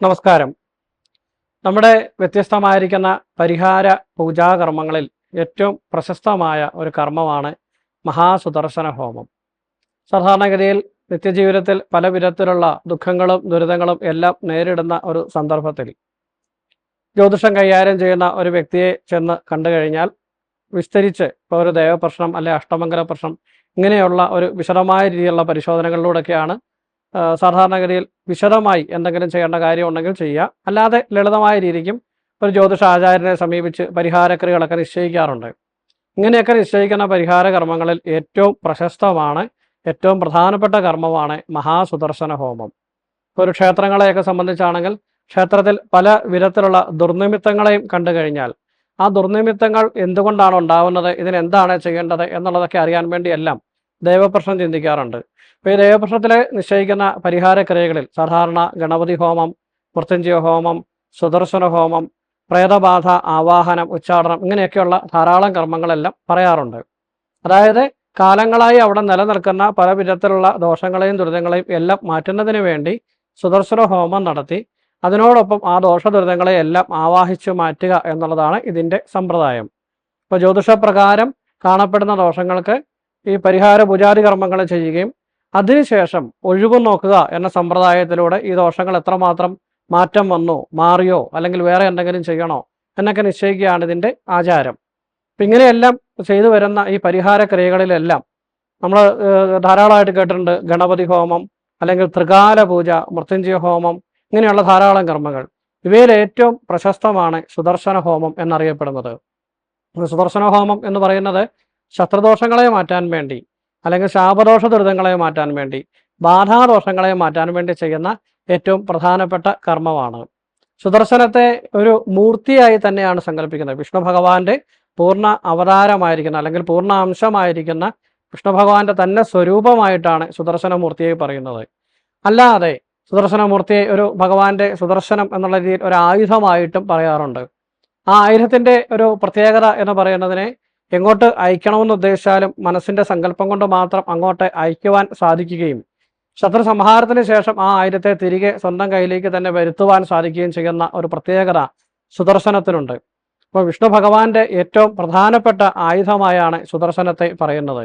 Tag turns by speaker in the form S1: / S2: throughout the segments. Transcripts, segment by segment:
S1: നമസ്കാരം. നമ്മുടെ വ്യത്യസ്തമായിരിക്കുന്ന പരിഹാര പൂജാകർമ്മങ്ങളിൽ ഏറ്റവും പ്രശസ്തമായ ഒരു കർമ്മമാണ് മഹാസുദർശന ഹോമം. സാധാരണഗതിയിൽ നിത്യജീവിതത്തിൽ പല വിധത്തിലുള്ള ദുഃഖങ്ങളും ദുരിതങ്ങളും എല്ലാം നേരിടുന്ന ഒരു സന്ദർഭത്തിൽ ജ്യോതിഷം കൈകാര്യം ചെയ്യുന്ന ഒരു വ്യക്തിയെ ചെന്ന് കണ്ടു കഴിഞ്ഞാൽ വിസ്തരിച്ച് ഇപ്പോൾ ഒരു ദേവപ്രശ്നം അല്ലെ അഷ്ടമംഗല പ്രശ്നം ഇങ്ങനെയുള്ള ഒരു വിശദമായ രീതിയിലുള്ള പരിശോധനകളിലൂടെയൊക്കെയാണ് സാധാരണഗതിയിൽ വിശദമായി എന്തെങ്കിലും ചെയ്യേണ്ട കാര്യം ഉണ്ടെങ്കിൽ ചെയ്യുക. അല്ലാതെ ലളിതമായ രീതിക്കും ഒരു ജ്യോതിഷ ആചാര്യനെ സമീപിച്ച് പരിഹാരക്രിയകളൊക്കെ നിശ്ചയിക്കാറുണ്ട്. ഇങ്ങനെയൊക്കെ നിശ്ചയിക്കുന്ന പരിഹാര കർമ്മങ്ങളിൽ ഏറ്റവും പ്രശസ്തമാണ് ഏറ്റവും പ്രധാനപ്പെട്ട കർമ്മമാണ് മഹാസുദർശന ഹോമം. ഒരു ക്ഷേത്രങ്ങളെയൊക്കെ സംബന്ധിച്ചാണെങ്കിൽ ക്ഷേത്രത്തിൽ പല വിധത്തിലുള്ള ദുർനിമിത്തങ്ങളെയും കണ്ടു കഴിഞ്ഞാൽ ആ ദുർനിമിത്തങ്ങൾ എന്തുകൊണ്ടാണ് ഉണ്ടാവുന്നത് ഇതിനെന്താണ് ചെയ്യേണ്ടത് എന്നുള്ളതൊക്കെ അറിയാൻ വേണ്ടിയെല്ലാം ദൈവപ്രശ്നം ചിന്തിക്കാറുണ്ട്. അപ്പോൾ ഈ ദൈവപ്രശ്നത്തിൽ നിശ്ചയിക്കുന്ന പരിഹാര ക്രിയകളിൽ സാധാരണ ഗണപതി ഹോമം മൃത്യുഞ്ജയ ഹോമം സുദർശന ഹോമം പ്രേതബാധ ആവാഹനം ഉച്ചാടനം ഇങ്ങനെയൊക്കെയുള്ള ധാരാളം കർമ്മങ്ങളെല്ലാം പറയാറുണ്ട്. അതായത് കാലങ്ങളായി അവിടെ നിലനിൽക്കുന്ന പല വിധത്തിലുള്ള ദോഷങ്ങളെയും ദുരിതങ്ങളെയും എല്ലാം മാറ്റുന്നതിന് വേണ്ടി സുദർശന ഹോമം നടത്തി അതിനോടൊപ്പം ആ ദോഷ ദുരിതങ്ങളെ എല്ലാം ആവാഹിച്ചു മാറ്റുക എന്നുള്ളതാണ് ഇതിന്റെ സമ്പ്രദായം. ഇപ്പോൾ ജ്യോതിഷപ്രകാരം കാണപ്പെടുന്ന ദോഷങ്ങൾക്ക് ഈ പരിഹാര പൂജാതി കർമ്മങ്ങൾ ചെയ്യുകയും അതിനുശേഷം ഒഴിവ് നോക്കുക എന്ന സമ്പ്രദായത്തിലൂടെ ഈ ദോഷങ്ങൾ എത്രമാത്രം മാറ്റം വന്നു മാറിയോ അല്ലെങ്കിൽ വേറെ എന്തെങ്കിലും ചെയ്യണോ എന്നൊക്കെ നിശ്ചയിക്കുകയാണ് ഇതിന്റെ ആചാരം. അപ്പം ഇങ്ങനെയെല്ലാം ചെയ്തു വരുന്ന ഈ പരിഹാര ക്രിയകളിലെല്ലാം നമ്മൾ ധാരാളമായിട്ട് കേട്ടിട്ടുണ്ട് ഗണപതി ഹോമം അല്ലെങ്കിൽ ത്രികാല പൂജ മൃത്യുഞ്ജയ ഹോമം ഇങ്ങനെയുള്ള ധാരാളം കർമ്മങ്ങൾ. ഇവയിൽ ഏറ്റവും പ്രശസ്തമാണ് സുദർശന ഹോമം എന്നറിയപ്പെടുന്നത്. സുദർശന ഹോമം എന്ന് പറയുന്നത് ശത്രുദോഷങ്ങളെ മാറ്റാൻ വേണ്ടി അല്ലെങ്കിൽ ശാപദോഷ ദുരിതങ്ങളെ മാറ്റാൻ വേണ്ടി ബാധാദോഷങ്ങളെ മാറ്റാൻ വേണ്ടി ചെയ്യുന്ന ഏറ്റവും പ്രധാനപ്പെട്ട കർമ്മമാണ്. സുദർശനത്തെ ഒരു മൂർത്തിയായി തന്നെയാണ് സങ്കല്പിക്കുന്നത്. വിഷ്ണു ഭഗവാന്റെ പൂർണ അവതാരമായിരിക്കുന്ന അല്ലെങ്കിൽ പൂർണ അംശമായിരിക്കുന്ന വിഷ്ണു ഭഗവാന്റെ തന്നെ സ്വരൂപമായിട്ടാണ് സുദർശന മൂർത്തിയെ പറയുന്നത്. അല്ലാതെ സുദർശനമൂർത്തിയെ ഒരു ഭഗവാന്റെ സുദർശനം എന്നുള്ള രീതിയിൽ ഒരു ആയുധമായിട്ടും പറയാറുണ്ട്. ആ ആയുധത്തിന്റെ ഒരു പ്രത്യേകത എന്ന് പറയുന്നതിനെ എങ്ങോട്ട് അയക്കണമെന്ന് ഉദ്ദേശിച്ചാലും മനസ്സിന്റെ സങ്കല്പം കൊണ്ട് മാത്രം അങ്ങോട്ട് അയക്കുവാൻ സാധിക്കുകയും ശത്രു സംഹാരത്തിന് ശേഷം ആ ആയിരത്തെ തിരികെ സ്വന്തം കയ്യിലേക്ക് തന്നെ വരുത്തുവാൻ സാധിക്കുകയും ചെയ്യുന്ന ഒരു പ്രത്യേകത സുദർശനത്തിനുണ്ട്. അപ്പോൾ വിഷ്ണു ഭഗവാന്റെ ഏറ്റവും പ്രധാനപ്പെട്ട ആയുധമായാണ് സുദർശനത്തെ പറയുന്നത്.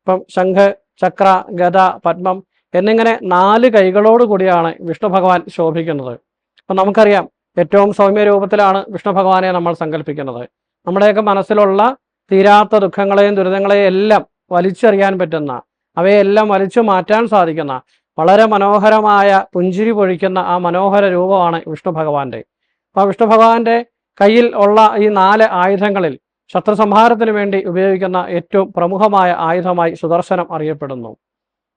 S1: ഇപ്പം ശംഖ് ചക്ര ഗത പത്മം എന്നിങ്ങനെ നാല് കൈകളോട് കൂടിയാണ് വിഷ്ണു ഭഗവാൻ ശോഭിക്കുന്നത്. അപ്പം നമുക്കറിയാം ഏറ്റവും സൗമ്യ രൂപത്തിലാണ് വിഷ്ണു ഭഗവാനെ നമ്മൾ സങ്കല്പിക്കുന്നത്. നമ്മുടെയൊക്കെ മനസ്സിലുള്ള തീരാത്ത ദുഃഖങ്ങളെയും ദുരിതങ്ങളെയും എല്ലാം വലിച്ചെറിയാൻ പറ്റുന്ന അവയെല്ലാം വലിച്ചു മാറ്റാൻ സാധിക്കുന്ന വളരെ മനോഹരമായ പുഞ്ചിരി പൊഴിക്കുന്ന ആ മനോഹര രൂപമാണ് വിഷ്ണു ഭഗവാന്റെ. അപ്പോൾ ആ വിഷ്ണു ഭഗവാന്റെ കയ്യിൽ ഉള്ള ഈ നാല് ആയുധങ്ങളിൽ ശത്രു സംഹാരത്തിന് വേണ്ടി ഉപയോഗിക്കുന്ന ഏറ്റവും പ്രമുഖമായ ആയുധമായി സുദർശനം അറിയപ്പെടുന്നു.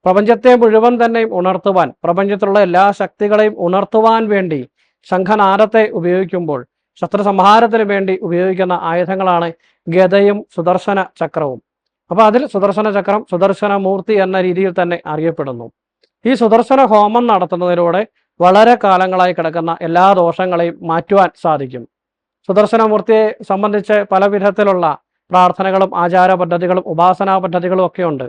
S1: പ്രപഞ്ചത്തെ മുഴുവൻ തന്നെയും ഉണർത്തുവാൻ പ്രപഞ്ചത്തിലുള്ള എല്ലാ ശക്തികളെയും ഉണർത്തുവാൻ വേണ്ടി ശംഖനാദത്തെ ഉപയോഗിക്കുമ്പോൾ ശത്രു സംഹാരത്തിന് വേണ്ടി ഉപയോഗിക്കുന്ന ആയുധങ്ങളാണ് ഗദയും സുദർശന ചക്രവും. അപ്പോൾ അതിൽ സുദർശന ചക്രം സുദർശന മൂർത്തി എന്ന രീതിയിൽ തന്നെ അറിയപ്പെടുന്നു. ഈ സുദർശന ഹോമം നടത്തുന്നതിലൂടെ വളരെ കാലങ്ങളായി കിടക്കുന്ന എല്ലാ ദോഷങ്ങളെയും മാറ്റുവാൻ സാധിക്കും. സുദർശന മൂർത്തിയെ സംബന്ധിച്ച് പല വിധത്തിലുള്ള പ്രാർത്ഥനകളും ആചാര പദ്ധതികളും ഉപാസനാ പദ്ധതികളും ഒക്കെ ഉണ്ട്.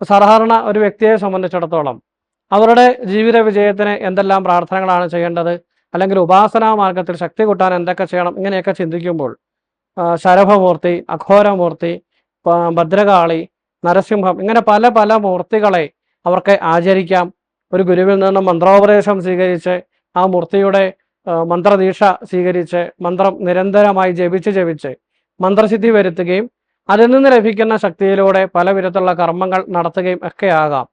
S1: സാധാരണ ഒരു വ്യക്തിയെ സംബന്ധിച്ചിടത്തോളം അവരുടെ ജീവിത വിജയത്തിന് എന്തെല്ലാം പ്രാർത്ഥനകളാണ് ചെയ്യേണ്ടത് അല്ലെങ്കിൽ ഉപാസനാ മാർഗത്തിൽ ശക്തി കൂട്ടാൻ എന്തൊക്കെ ചെയ്യണം ഇങ്ങനെയൊക്കെ ചിന്തിക്കുമ്പോൾ ശരഭമൂർത്തി അഘോരമൂർത്തി ഭദ്രകാളി നരസിംഹം ഇങ്ങനെ പല പല മൂർത്തികളെ അവർക്ക് ആചരിക്കാം. ഒരു ഗുരുവിൽ നിന്ന് മന്ത്രോപദേശം സ്വീകരിച്ച് ആ മൂർത്തിയുടെ മന്ത്രദീക്ഷ സ്വീകരിച്ച് മന്ത്രം നിരന്തരമായി ജപിച്ച് ജപിച്ച് മന്ത്രസിദ്ധി വരുത്തുകയും അതിൽ നിന്ന് ലഭിക്കുന്ന ശക്തിയിലൂടെ പല വിധത്തിലുള്ള കർമ്മങ്ങൾ നടത്തുകയും ഒക്കെ ആകാം.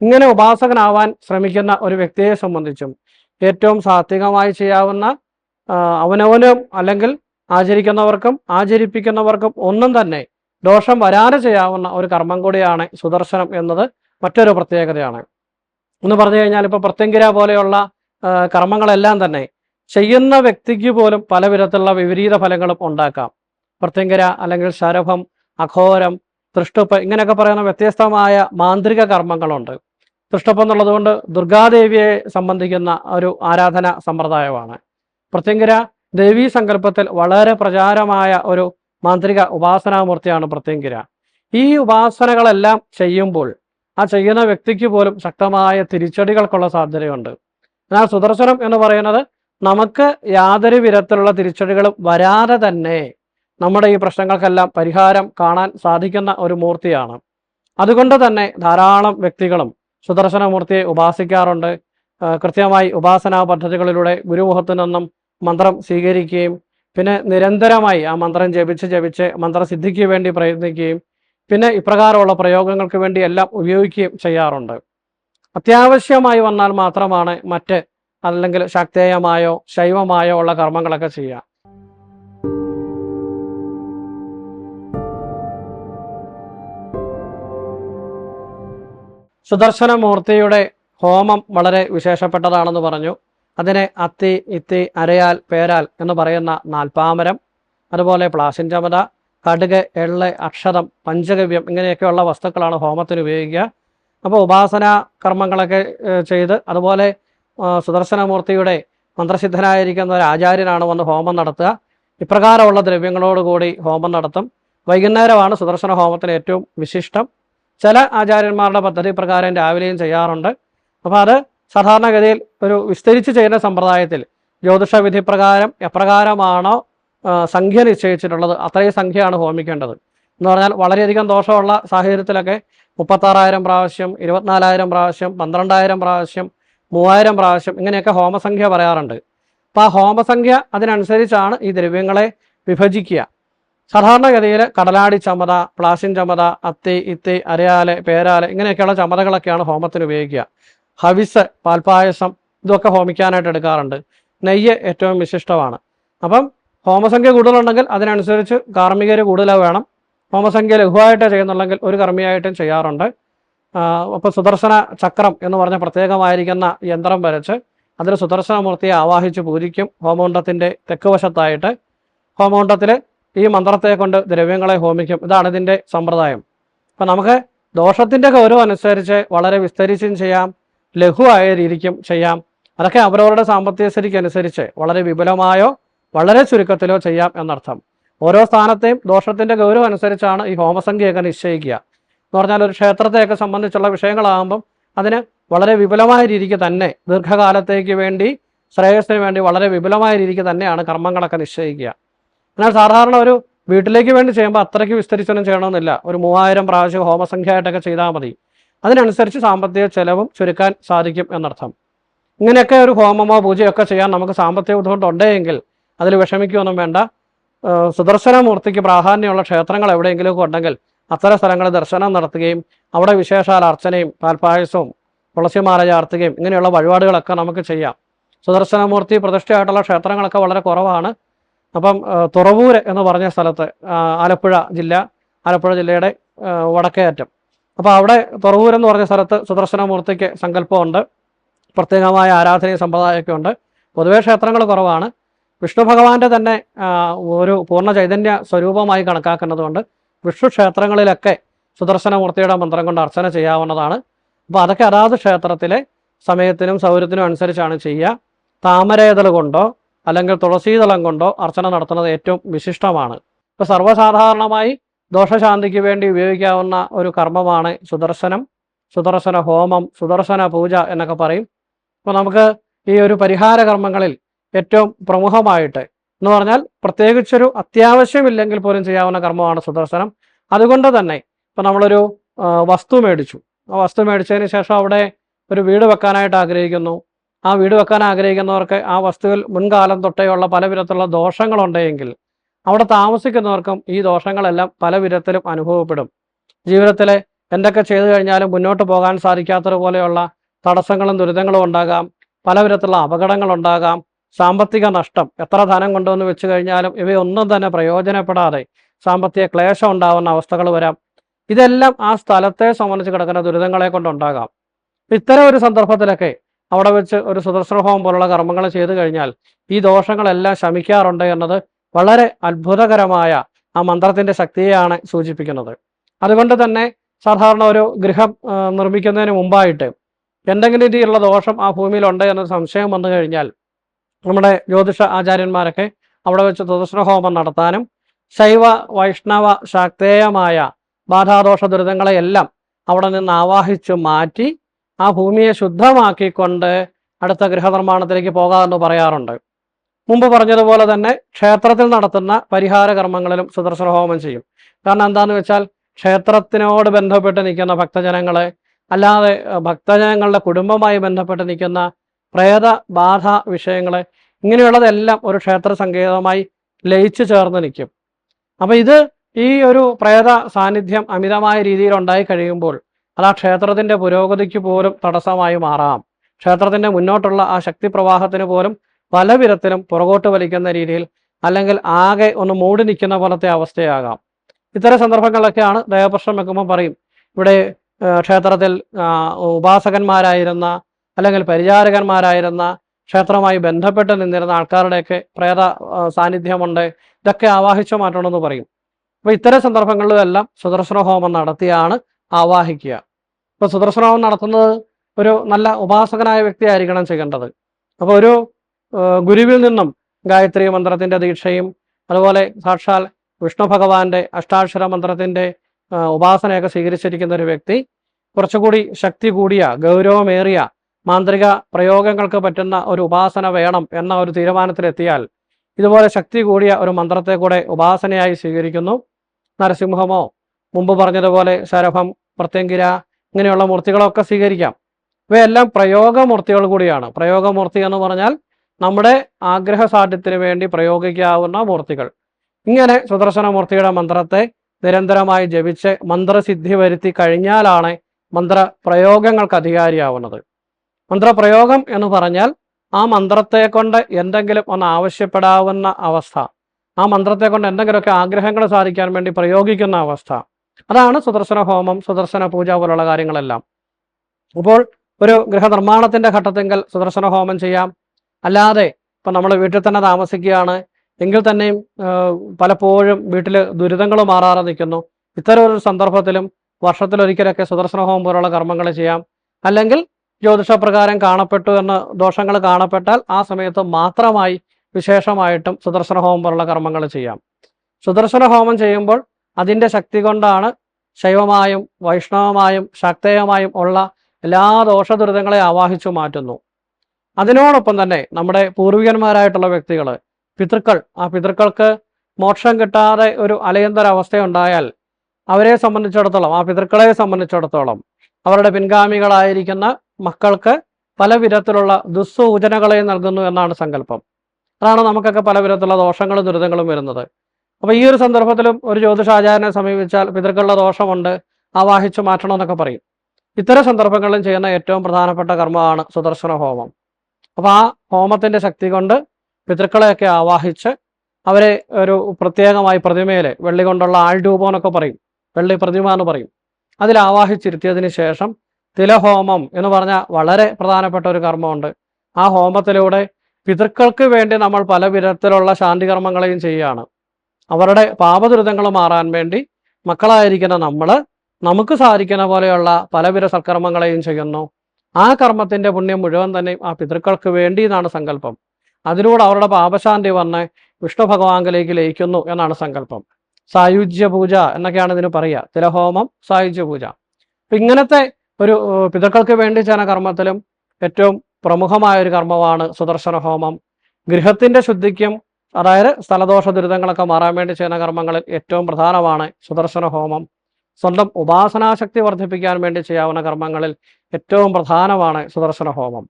S1: ഇങ്ങനെ ഉപാസകനാവാൻ ശ്രമിക്കുന്ന ഒരു വ്യക്തിയെ സംബന്ധിച്ചും ഏറ്റവും സാത്വികമായി ചെയ്യാവുന്ന അവനവനും അല്ലെങ്കിൽ ആചരിക്കുന്നവർക്കും ആചരിപ്പിക്കുന്നവർക്കും ഒന്നും തന്നെ ദോഷം വരാതെ ചെയ്യാവുന്ന ഒരു കർമ്മം കൂടിയാണ് സുദർശനം എന്നത് മറ്റൊരു പ്രത്യേകതയാണ്. എന്ന് പറഞ്ഞു കഴിഞ്ഞാൽ ഇപ്പോൾ പ്രത്യങ്കിര പോലെയുള്ള കർമ്മങ്ങളെല്ലാം തന്നെ ചെയ്യുന്ന വ്യക്തിക്ക് പോലും പല വിധത്തിലുള്ള വിപരീത ഫലങ്ങളും ഉണ്ടാക്കാം. പ്രത്യങ്കര അല്ലെങ്കിൽ ശരഭം അഘോരം തൃഷ്ടുപ്പ് ഇങ്ങനെയൊക്കെ പറയുന്ന വ്യത്യസ്തമായ മാന്ത്രിക കർമ്മങ്ങളുണ്ട്. തൃഷ്ടപ്പ് എന്നുള്ളത് കൊണ്ട് ദുർഗാദേവിയെ സംബന്ധിക്കുന്ന ഒരു ആരാധന സമ്പ്രദായമാണ്. പ്രത്യങ്കര ദേവീ സങ്കല്പത്തിൽ വളരെ പ്രചാരമായ ഒരു മാന്ത്രിക ഉപാസനാമൂർത്തിയാണ് പ്രത്യങ്കിര ഈ ഉപാസനകളെല്ലാം ചെയ്യുമ്പോൾ ആ ചെയ്യുന്ന വ്യക്തിക്ക് പോലും ശക്തമായ തിരിച്ചടികൾക്കുള്ള സാധ്യതയുണ്ട്. എന്നാൽ സുദർശനം എന്ന് പറയുന്നത് നമുക്ക് യാതൊരു വിധത്തിലുള്ള തിരിച്ചടികളും വരാതെ തന്നെ നമ്മുടെ ഈ പ്രശ്നങ്ങൾക്കെല്ലാം പരിഹാരം കാണാൻ സാധിക്കുന്ന ഒരു മൂർത്തിയാണ്. അതുകൊണ്ട് തന്നെ ധാരാളം വ്യക്തികളും സുദർശനമൂർത്തിയെ ഉപാസിക്കാറുണ്ട്. കൃത്യമായി ഉപാസനാ പദ്ധതികളിലൂടെ ഗുരുമുഖത്തു നിന്നും മന്ത്രം സ്വീകരിക്കുകയും പിന്നെ നിരന്തരമായി ആ മന്ത്രം ജപിച്ച് ജപിച്ച് മന്ത്രസിദ്ധിക്ക് വേണ്ടി പ്രയത്നിക്കുകയും പിന്നെ ഇപ്രകാരമുള്ള പ്രയോഗങ്ങൾക്ക് വേണ്ടി എല്ലാം ഉപയോഗിക്കുകയും ചെയ്യാറുണ്ട്. അത്യാവശ്യമായി വന്നാൽ മാത്രമാണ് മറ്റ് അല്ലെങ്കിൽ ശക്തേയമായോ ശൈവമായോ ഉള്ള കർമ്മങ്ങളൊക്കെ ചെയ്യുക. സുദർശനമൂർത്തിയുടെ ഹോമം വളരെ വിശേഷപ്പെട്ടതാണെന്ന് പറഞ്ഞു. അതിനെ അത്തി ഇത്തി അരയാൽ പേരാൽ എന്ന് പറയുന്ന നാൽപ്പാമരം അതുപോലെ പ്ലാസിൻ ചമത കടുക് എള്ള് അക്ഷതം പഞ്ചഗവ്യം ഇങ്ങനെയൊക്കെയുള്ള വസ്തുക്കളാണ് ഹോമത്തിന് ഉപയോഗിക്കുക. അപ്പോൾ ഉപാസന കർമ്മങ്ങളൊക്കെ ചെയ്ത് അതുപോലെ സുദർശനമൂർത്തിയുടെ മന്ത്രസിദ്ധനായിരിക്കുന്ന ഒരു ആചാര്യനാണ് വന്ന് ഹോമം നടത്തുക. ഇപ്രകാരമുള്ള ദ്രവ്യങ്ങളോടുകൂടി ഹോമം നടത്തും. വൈകുന്നേരമാണ് സുദർശന ഹോമത്തിന് ഏറ്റവും വിശിഷ്ടം. ചില ആചാര്യന്മാരുടെ പദ്ധതി പ്രകാരം രാവിലെയും ചെയ്യാറുണ്ട്. അപ്പോൾ അത് സാധാരണഗതിയിൽ ഒരു വിസ്തരിച്ച് ചെയ്യുന്ന സമ്പ്രദായത്തിൽ ജ്യോതിഷ വിധി പ്രകാരം എപ്രകാരമാണോ സംഖ്യ നിശ്ചയിച്ചിട്ടുള്ളത് അത്രയും സംഖ്യയാണ് ഹോമിക്കേണ്ടത്. എന്ന് പറഞ്ഞാൽ വളരെയധികം ദോഷമുള്ള സാഹചര്യത്തിലൊക്കെ മുപ്പത്താറായിരം പ്രാവശ്യം ഇരുപത്തിനാലായിരം പ്രാവശ്യം പന്ത്രണ്ടായിരം പ്രാവശ്യം മൂവായിരം പ്രാവശ്യം ഇങ്ങനെയൊക്കെ ഹോമസംഖ്യ പറയാറുണ്ട്. അപ്പോൾ ആ ഹോമസംഖ്യ അതിനനുസരിച്ചാണ് ഈ ദ്രവ്യങ്ങളെ വിഭജിക്കുക. സാധാരണഗതിയിൽ കടലാടി ചമത പ്ലാസിൻ ചമത അത്തി ഇത്തി അരയാൽ പേരാൽ ഇങ്ങനെയൊക്കെയുള്ള ചമതകളൊക്കെയാണ് ഹോമത്തിന് ഉപയോഗിക്കുക. ഹവിസ് പാൽപായസം ഇതൊക്കെ ഹോമിക്കാനായിട്ട് എടുക്കാറുണ്ട്. നെയ്യ് ഏറ്റവും വിശിഷ്ടമാണ്. അപ്പം ഹോമസംഖ്യ കൂടുതലുണ്ടെങ്കിൽ അതിനനുസരിച്ച് കാർമ്മികർ കൂടുതൽ വേണം. ഹോമസംഖ്യ ലഘുവായിട്ട് ചെയ്യുന്നുണ്ടെങ്കിൽ ഒരു കർമ്മിയായിട്ടും ചെയ്യാറുണ്ട്. അപ്പോൾ സുദർശന ചക്രം എന്ന് പറഞ്ഞ പ്രത്യേകമായിരിക്കുന്ന യന്ത്രം വരച്ച് അതിൽ സുദർശനമൂർത്തിയെ ആവാഹിച്ച് പൂജിക്കും ഹോമകുണ്ടത്തിന്റെ തെക്ക് വശത്തായിട്ട്. ഹോമകുണ്ടത്തിൽ ഈ മന്ത്രത്തെ കൊണ്ട് ദ്രവ്യങ്ങളെ ഹോമിക്കും. ഇതാണ് ഇതിന്റെ സമ്പ്രദായം. അപ്പം നമുക്ക് ദോഷത്തിന്റെ ഗൗരവം അനുസരിച്ച് വളരെ വിസ്തരിച്ചും ചെയ്യാം. ലഘുവായ രീതിക്കും ചെയ്യാം. അതൊക്കെ അവരവരുടെ സാമ്പത്തിക സ്ഥിതിക്ക് അനുസരിച്ച് വളരെ വിപുലമായോ വളരെ ചുരുക്കത്തിലോ ചെയ്യാം എന്നർത്ഥം. ഓരോ സ്ഥാനത്തെയും ദോഷത്തിന്റെ ഗൗരവം അനുസരിച്ചാണ് ഈ ഹോമസംഖ്യയൊക്കെ നിശ്ചയിക്കുക. എന്ന് പറഞ്ഞാൽ ഒരു ക്ഷേത്രത്തെയൊക്കെ സംബന്ധിച്ചുള്ള വിഷയങ്ങളാകുമ്പം അതിന് വളരെ വിപുലമായ രീതിക്ക് തന്നെ ദീർഘകാലത്തേക്ക് വേണ്ടി ശ്രേയസ്സിന് വേണ്ടി വളരെ വിപുലമായ രീതിക്ക് തന്നെയാണ് കർമ്മങ്ങളൊക്കെ നിശ്ചയിക്കുക. എന്നാൽ സാധാരണ ഒരു വീട്ടിലേക്ക് വേണ്ടി ചെയ്യുമ്പോൾ അത്രയ്ക്ക് വിസ്തരിച്ചൊന്നും ചെയ്യണമെന്നില്ല. ഒരു മൂവായിരം പ്രാവശ്യം ഹോമസംഖ്യ ആയിട്ടൊക്കെ ചെയ്താൽ മതി. അതിനനുസരിച്ച് സാമ്പത്തിക ചെലവും ചുരുക്കാൻ സാധിക്കും എന്നർത്ഥം. ഇങ്ങനെയൊക്കെ ഒരു ഹോമമോ പൂജയൊക്കെ ചെയ്യാൻ നമുക്ക് സാമ്പത്തിക ബുദ്ധിമുട്ടുണ്ടെങ്കിൽ അതിൽ വിഷമിക്കുകയൊന്നും വേണ്ട. സുദർശനമൂർത്തിക്ക് പ്രാധാന്യമുള്ള ക്ഷേത്രങ്ങൾ എവിടെയെങ്കിലുമൊക്കെ ഉണ്ടെങ്കിൽ അത്തരം സ്ഥലങ്ങളിൽ ദർശനം നടത്തുകയും അവിടെ വിശേഷാൽ അർച്ചനയും പാൽപ്പായസവും തുളസിമാല ചാർത്തുകയും ഇങ്ങനെയുള്ള വഴിപാടുകളൊക്കെ നമുക്ക് ചെയ്യാം. സുദർശനമൂർത്തി പ്രതിഷ്ഠയായിട്ടുള്ള ക്ഷേത്രങ്ങളൊക്കെ വളരെ കുറവാണ്. അപ്പം തുറവൂര് എന്ന് പറഞ്ഞ സ്ഥലത്ത് ആലപ്പുഴ ജില്ല ആലപ്പുഴ ജില്ലയുടെ വടക്കേയറ്റം. അപ്പോൾ അവിടെ തുറവൂർ എന്ന് പറഞ്ഞ സ്ഥലത്ത് സുദർശനമൂർത്തിക്ക് സങ്കല്പമുണ്ട്. പ്രത്യേകമായ ആരാധനയും സമ്പ്രദായമൊക്കെ ഉണ്ട്. പൊതുവേ ക്ഷേത്രങ്ങൾ കുറവാണ്. വിഷ്ണു ഭഗവാന്റെ തന്നെ ഒരു പൂർണ ചൈതന്യ സ്വരൂപമായി കണക്കാക്കുന്നതുകൊണ്ട് വിഷ്ണു ക്ഷേത്രങ്ങളിലൊക്കെ സുദർശനമൂർത്തിയുടെ മന്ത്രം കൊണ്ട് അർച്ചന ചെയ്യാവുന്നതാണ്. അപ്പോൾ അതൊക്കെ അതാത് ക്ഷേത്രത്തിലെ സമയത്തിനും സൗകര്യത്തിനും അനുസരിച്ചാണ് ചെയ്യുക. താമരേതൽ കൊണ്ടോ അല്ലെങ്കിൽ തുളസീതളം കൊണ്ടോ അർച്ചന നടത്തുന്നത് ഏറ്റവും വിശിഷ്ടമാണ്. ഇപ്പോൾ സർവസാധാരണമായി ദോഷശാന്തിക്ക് വേണ്ടി ഉപയോഗിക്കാവുന്ന ഒരു കർമ്മമാണ് സുദർശനം. സുദർശന ഹോമം സുദർശന പൂജ എന്നൊക്കെ പറയും. അപ്പോൾ നമുക്ക് ഈ ഒരു പരിഹാര കർമ്മങ്ങളിൽ ഏറ്റവും പ്രമുഖമായിട്ട് എന്ന് പറഞ്ഞാൽ പ്രത്യേകിച്ചൊരു അത്യാവശ്യമില്ലെങ്കിൽ പോലും ചെയ്യാവുന്ന കർമ്മമാണ് സുദർശനം. അതുകൊണ്ട് തന്നെ ഇപ്പം നമ്മളൊരു വസ്തു മേടിച്ചു. ആ വസ്തു മേടിച്ചതിന് ശേഷം അവിടെ ഒരു വീട് വെക്കാനായിട്ട് ആഗ്രഹിക്കുന്നു. ആ വീട് വെക്കാൻ ആഗ്രഹിക്കുന്നവർക്ക് ആ വസ്തുവിൽ മുൻകാലം തൊട്ടേയുള്ള പല വിധത്തിലുള്ള ദോഷങ്ങളുണ്ടെങ്കിൽ അവിടെ താമസിക്കുന്നവർക്കും ഈ ദോഷങ്ങളെല്ലാം പല വിധത്തിലും അനുഭവപ്പെടും. ജീവിതത്തിലെ എന്തൊക്കെ ചെയ്തു കഴിഞ്ഞാലും മുന്നോട്ട് പോകാൻ സാധിക്കാത്തതുപോലെയുള്ള തടസ്സങ്ങളും ദുരിതങ്ങളും ഉണ്ടാകാം. പല വിധത്തിലുള്ള അപകടങ്ങൾ ഉണ്ടാകാം. സാമ്പത്തിക നഷ്ടം എത്ര ധനം കൊണ്ടുവന്ന് വെച്ച് കഴിഞ്ഞാലും ഇവയൊന്നും തന്നെ പ്രയോജനപ്പെടാതെ സാമ്പത്തിക ക്ലേശം ഉണ്ടാവുന്ന അവസ്ഥകൾ വരാം. ഇതെല്ലാം ആ സ്ഥലത്തെ സംബന്ധിച്ച് കിടക്കുന്ന ദുരിതങ്ങളെ കൊണ്ടുണ്ടാകാം. ഇത്തരം ഒരു സന്ദർഭത്തിലൊക്കെ അവിടെ വെച്ച് ഒരു സുദർശന ഹോമം പോലുള്ള കർമ്മങ്ങൾ ചെയ്തു കഴിഞ്ഞാൽ ഈ ദോഷങ്ങളെല്ലാം ശമിക്കാറുണ്ട് എന്നത് വളരെ അത്ഭുതകരമായ ആ മന്ത്രത്തിന്റെ ശക്തിയെയാണ് സൂചിപ്പിക്കുന്നത്. അതുകൊണ്ട് തന്നെ സാധാരണ ഒരു ഗൃഹം നിർമ്മിക്കുന്നതിന് മുമ്പായിട്ട് എന്തെങ്കിലും രീതിയിലുള്ള ദോഷം ആ ഭൂമിയിലുണ്ട് എന്ന സംശയം വന്നു കഴിഞ്ഞാൽ നമ്മുടെ ജ്യോതിഷ ആചാര്യന്മാരൊക്കെ അവിടെ വെച്ച് പ്രദർശന ഹോമം നടത്താനും ശൈവ വൈഷ്ണവ ശാക്തേയമായ ബാധാദോഷ ദുരിതങ്ങളെയെല്ലാം അവിടെ നിന്ന് ആവാഹിച്ച് മാറ്റി ആ ഭൂമിയെ ശുദ്ധമാക്കിക്കൊണ്ട് അടുത്ത ഗൃഹനിർമ്മാണത്തിലേക്ക് പോകാമെന്ന് പറയാറുണ്ട്. മുമ്പ് പറഞ്ഞതുപോലെ തന്നെ ക്ഷേത്രത്തിൽ നടത്തുന്ന പരിഹാര കർമ്മങ്ങളിലും സുദർശന ഹോമം ചെയ്യും. കാരണം എന്താണെന്ന് വെച്ചാൽ ക്ഷേത്രത്തിനോട് ബന്ധപ്പെട്ട് നിൽക്കുന്ന ഭക്തജനങ്ങളെ അല്ലാതെ ഭക്തജനങ്ങളുടെ കുടുംബമായി ബന്ധപ്പെട്ട് നിൽക്കുന്ന പ്രേത ബാധ വിഷയങ്ങളെ ഇങ്ങനെയുള്ളതെല്ലാം ഒരു ക്ഷേത്ര സങ്കേതമായി ലയിച്ചു ചേർന്ന് നിൽക്കും. അപ്പം ഇത് ഈ ഒരു പ്രേത സാന്നിധ്യം അമിതമായ രീതിയിൽ ഉണ്ടായി കഴിയുമ്പോൾ അത് ആ ക്ഷേത്രത്തിന്റെ പുരോഗതിക്ക് പോലും തടസ്സമായി മാറാം. ക്ഷേത്രത്തിന്റെ മുന്നോട്ടുള്ള ആ ശക്തി പ്രവാഹത്തിന് പോലും പല വിധത്തിലും പുറകോട്ട് വലിക്കുന്ന രീതിയിൽ അല്ലെങ്കിൽ ആകെ ഒന്ന് മൂടി നിൽക്കുന്ന പോലത്തെ അവസ്ഥയാകാം. ഇത്തരം സന്ദർഭങ്ങളിലൊക്കെയാണ് ദേവപ്രശ്നം വെക്കുമ്പോൾ പറയും. ഇവിടെ ക്ഷേത്രത്തിൽ ഉപാസകന്മാരായിരുന്ന അല്ലെങ്കിൽ പരിചാരകന്മാരായിരുന്ന ക്ഷേത്രവുമായി ബന്ധപ്പെട്ട് നിന്നിരുന്ന ആൾക്കാരുടെയൊക്കെ പ്രേത സാന്നിധ്യമുണ്ട്. ഇതൊക്കെ ആവാഹിച്ചു മാറ്റണമെന്ന് പറയും. അപ്പോൾ ഇത്തരം സന്ദർഭങ്ങളിലെല്ലാം സുദർശന ഹോമം നടത്തിയാണ് ആവാഹിക്കുക. ഇപ്പോൾ സുദർശന ഹോമം നടത്തുന്നത് ഒരു നല്ല ഉപാസകനായ വ്യക്തിയായിരിക്കണം ചെയ്യേണ്ടത്. അപ്പോൾ ഒരു ഗുരുവിൽ നിന്നും ഗായത്രി മന്ത്രത്തിന്റെ ദീക്ഷയും അതുപോലെ സാക്ഷാൽ വിഷ്ണു ഭഗവാന്റെ അഷ്ടാക്ഷര മന്ത്രത്തിന്റെ ഉപാസനയൊക്കെ സ്വീകരിച്ചിരിക്കുന്ന ഒരു വ്യക്തി. കുറച്ചുകൂടി ശക്തി കൂടിയ ഗൗരവമേറിയ മാന്ത്രിക പ്രയോഗങ്ങൾക്ക് പറ്റുന്ന ഒരു ഉപാസന വേണം എന്ന ഒരു തീരുമാനത്തിലെത്തിയാൽ ഇതുപോലെ ശക്തി കൂടിയ ഒരു മന്ത്രത്തെ കൂടെ ഉപാസനയായി സ്വീകരിക്കുന്നു. നരസിംഹമോ മുമ്പ് പറഞ്ഞതുപോലെ ശരഭം പ്രത്യങ്കിര ഇങ്ങനെയുള്ള മൂർത്തികളൊക്കെ സ്വീകരിക്കാം. ഇവയെല്ലാം പ്രയോഗമൂർത്തികൾ കൂടിയാണ്. പ്രയോഗമൂർത്തി എന്ന് പറഞ്ഞാൽ നമ്മുടെ ആഗ്രഹ സാധ്യത്തിന് വേണ്ടി പ്രയോഗിക്കാവുന്ന മൂർത്തികൾ. ഇങ്ങനെ സുദർശന മൂർത്തിയുടെ മന്ത്രത്തെ നിരന്തരമായി ജപിച്ച് മന്ത്രസിദ്ധി വരുത്തി കഴിഞ്ഞാലാണ് മന്ത്രപ്രയോഗങ്ങൾക്ക് അധികാരിയാവുന്നത് മന്ത്രപ്രയോഗം എന്ന് പറഞ്ഞാൽ ആ മന്ത്രത്തെ കൊണ്ട് എന്തെങ്കിലും ഒന്ന് ആവശ്യപ്പെടാവുന്ന അവസ്ഥ ആ മന്ത്രത്തെ കൊണ്ട് എന്തെങ്കിലുമൊക്കെ ആഗ്രഹങ്ങൾ സാധിക്കാൻ വേണ്ടി പ്രയോഗിക്കുന്ന അവസ്ഥ. അതാണ് സുദർശന ഹോമം സുദർശന പൂജ പോലുള്ള കാര്യങ്ങളെല്ലാം. അപ്പോൾ ഒരു ഗൃഹനിർമ്മാണത്തിന്റെ ഘട്ടത്തെങ്കിൽ സുദർശന ഹോമം ചെയ്യാം അല്ലാതെ ഇപ്പം നമ്മൾ വീട്ടിൽ തന്നെ താമസിക്കുകയാണ്. എങ്കിൽ തന്നെയും പലപ്പോഴും വീട്ടിൽ ദുരിതങ്ങൾ മാറാതെ നിൽക്കുന്നു. ഇത്തരം ഒരു സന്ദർഭത്തിലും വർഷത്തിലൊരിക്കലൊക്കെ സുദർശന ഹോമം പോലുള്ള കർമ്മങ്ങൾ ചെയ്യാം. അല്ലെങ്കിൽ ജ്യോതിഷപ്രകാരം കാണപ്പെട്ടു എന്ന ദോഷങ്ങൾ കാണപ്പെട്ടാൽ ആ സമയത്ത് മാത്രമായി വിശേഷമായിട്ടും സുദർശന ഹോമം പോലുള്ള കർമ്മങ്ങൾ ചെയ്യാം. സുദർശന ഹോമം ചെയ്യുമ്പോൾ അതിന്റെ ശക്തി കൊണ്ടാണ് ശൈവമായും വൈഷ്ണവമായും ശക്തേയമായും ഉള്ള എല്ലാ ദോഷദുരിതങ്ങളെ ആവാഹിച്ചു മാറ്റുന്നു. അതിനോടൊപ്പം തന്നെ നമ്മുടെ പൂർവികന്മാരായിട്ടുള്ള വ്യക്തികൾ പിതൃക്കൾ. ആ പിതൃക്കൾക്ക് മോക്ഷം കിട്ടാതെ ഒരു അലയന്തര അവസ്ഥയുണ്ടായാൽ അവരെ സംബന്ധിച്ചിടത്തോളം ആ പിതൃക്കളെ സംബന്ധിച്ചിടത്തോളം അവരുടെ പിൻഗാമികളായിരിക്കുന്ന മക്കൾക്ക് പല വിധത്തിലുള്ള ദുസ്സൂചനകളെ നൽകുന്നു എന്നാണ് സങ്കല്പം. അതാണ് നമുക്കൊക്കെ പല വിധത്തിലുള്ള ദോഷങ്ങളും ദുരിതങ്ങളും വരുന്നത്. അപ്പോൾ ഈ ഒരു സന്ദർഭത്തിലും ഒരു ജ്യോതിഷാചാര്യനെ സമീപിച്ചാൽ പിതൃക്കളുടെ ദോഷമുണ്ട് ആവാഹിച്ചു മാറ്റണം എന്നൊക്കെ പറയും. ഇത്തരം സന്ദർഭങ്ങളിലും ചെയ്യുന്ന ഏറ്റവും പ്രധാനപ്പെട്ട കർമ്മമാണ് സുദർശന ഹോമം അപ്പോൾ ആ ഹോമത്തിന്റെ ശക്തി കൊണ്ട് പിതൃക്കളെയൊക്കെ ആവാഹിച്ച് അവരെ ഒരു പ്രത്യേകമായി പ്രതിമയിൽ വെള്ളി കൊണ്ടുള്ള ആൾരൂപം എന്നൊക്കെ പറയും. വെള്ളി പ്രതിമ എന്ന് പറയും. അതിൽ ആവാഹിച്ചിരുത്തിയതിന് ശേഷം തിലഹോമം എന്ന് പറഞ്ഞ വളരെ പ്രധാനപ്പെട്ട ഒരു കർമ്മമുണ്ട്. ആ ഹോമത്തിലൂടെ പിതൃക്കൾക്ക് വേണ്ടി നമ്മൾ പല വിധത്തിലുള്ള ശാന്തി കർമ്മങ്ങളെയും ചെയ്യുകയാണ്. അവരുടെ പാപദുരിതങ്ങൾ മാറാൻ വേണ്ടി മക്കളായിരിക്കുന്ന നമ്മൾ നമുക്ക് സാധിക്കുന്ന പോലെയുള്ള പലവിധ സൽക്കർമ്മങ്ങളെയും ചെയ്യുന്നു. ആ കർമ്മത്തിന്റെ പുണ്യം മുഴുവൻ തന്നെ ആ പിതൃക്കൾക്ക് വേണ്ടി എന്നാണ് സങ്കല്പം. അതിലൂടെ അവരുടെ പാപശാന്തി വന്ന് വിഷ്ണു ഭഗവാങ്കിലേക്ക് ലയിക്കുന്നു എന്നാണ് സങ്കല്പം. സായുജ്യ പൂജ എന്നൊക്കെയാണ് ഇതിന് പറയുക. തിലഹോമം സായുജ്യ പൂജ. അപ്പൊ ഇങ്ങനത്തെ ഒരു പിതൃക്കൾക്ക് വേണ്ടി ചെയ്യുന്ന കർമ്മത്തിലും ഏറ്റവും പ്രമുഖമായ ഒരു കർമ്മമാണ് സുദർശന ഹോമം. ഗൃഹത്തിന്റെ ശുദ്ധിക്കും അതായത് സ്ഥലദോഷ ദുരിതങ്ങളൊക്കെ മാറാൻ വേണ്ടി ചെയ്യുന്ന കർമ്മങ്ങളിൽ ഏറ്റവും പ്രധാനമാണ് സുദർശന ഹോമം. സ്വന്തം ഉപാസനാശക്തി വർദ്ധിപ്പിക്കാൻ വേണ്ടി ചെയ്യാവുന്ന കർമ്മങ്ങളിൽ ഏറ്റവും പ്രധാനമാണ് സുദർശന ഹോമം